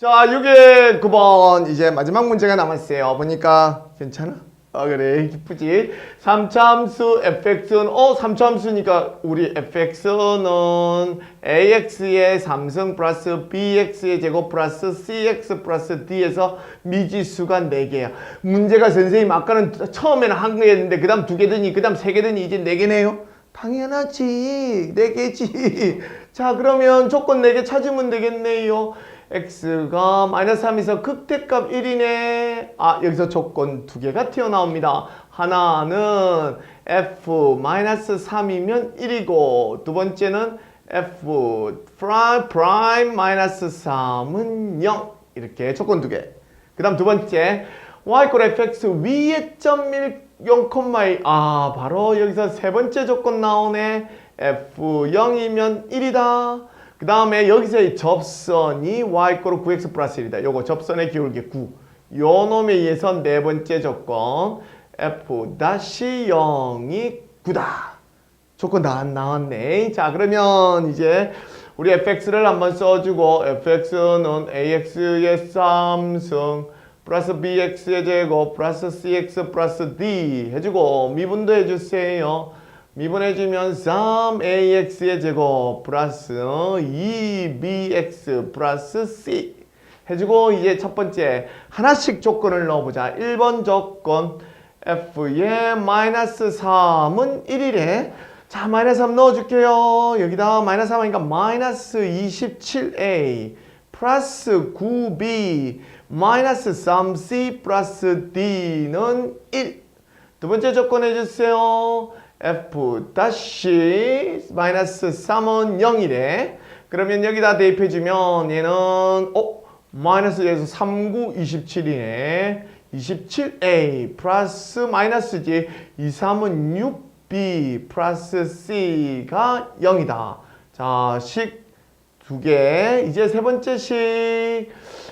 자, 6의 9번 이제 마지막 문제가 남았어요. 보니까 괜찮아? 아 그래 기쁘지? 3차함수 fx는 어 3차함수니까 우리 fx는 ax의 3승 플러스 bx의 제곱 플러스 cx 플러스 d에서 미지수가 4개야. 문제가 선생님 아까는 처음에는 한 개였는데 그 다음 두 개더니 그 다음 세 개더니 이제 네 개네요. 당연하지. 네 개지. 자, 그러면 조건 4개 찾으면 되겠네요. X가 마이너스 3에서 극대값 1이네. 아, 여기서 조건 두 개가 튀어나옵니다. 하나는 f 마이너스 3이면 1이고 두 번째는 f 프라임, 마이너스 3은 0. 이렇게 조건 두 개. 그 다음 두 번째 y 꼴 fx 위에 점 1, 0,1 아 바로 여기서 세 번째 조건 나오네 f 0이면 1이다 그 다음에 여기서 의 접선이 y 꼴 9x 플러스 1이다 요거 접선의 기울기 9 요 놈에 의해서 네 번째 조건 f 다시 0이 9다 조건 다 나왔네. 자, 그러면 이제 우리 fx를 한번 써주고 fx는 ax의 3승 플러스 bx의 제곱 플러스 cx 플러스 d 해주고 미분도 해주세요. 미분해주면 3ax의 제곱 플러스 2bx 플러스 c 해주고 이제 첫 번째 하나씩 조건을 넣어보자. 1번 조건 f의 마이너스 3은 1이래. 자, 마이너스 3 넣어줄게요. 여기다 마이너스 3 하니까 마이너스 27a 플러스 9b 마이너스 3c 플러스 d는 1. 두 번째 조건 해주세요. F 다시 마이너스 3은 0이래. 그러면 여기다 대입해주면 얘는 어? 마이너스 에서 39, 27이네. 27a 플러스 마이너스지 2, 3은 6b 플러스 c가 0이다. 자, 식 두 개. 이제 세 번째 식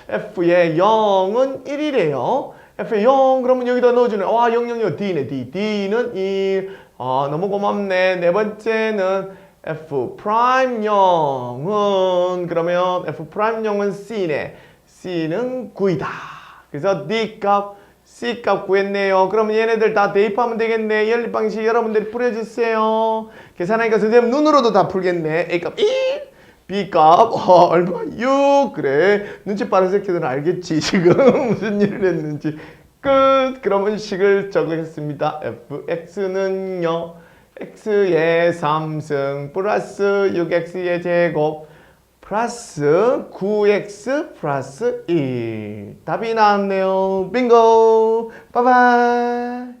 f의 0은 1이래요. f의 0 그러면 여기다 넣어주네. 와, 0, 0, 0, d네, d. d는 1. 아, 너무 고맙네. 네 번째는 f 프라임 0은 그러면 f 프라임 0은 c네. c는 9이다. 그래서 D 값, C 값 구했네요. 그러면 얘네들 다 대입하면 되겠네. 연립 방식 여러분들이 풀어주세요. 계산하니까 선생님 눈으로도 다 풀겠네. A 값 1, B 값 어, 얼마? 6. 그래. 눈치 빠른 새끼들은 알겠지. 지금 무슨 일을 했는지. 끝. 그러면 식을 적겠습니다. fx는요. x의 3승 플러스 6x의 제곱 플러스 9x 플러스 1 답이 나왔네요 빙고 빠바이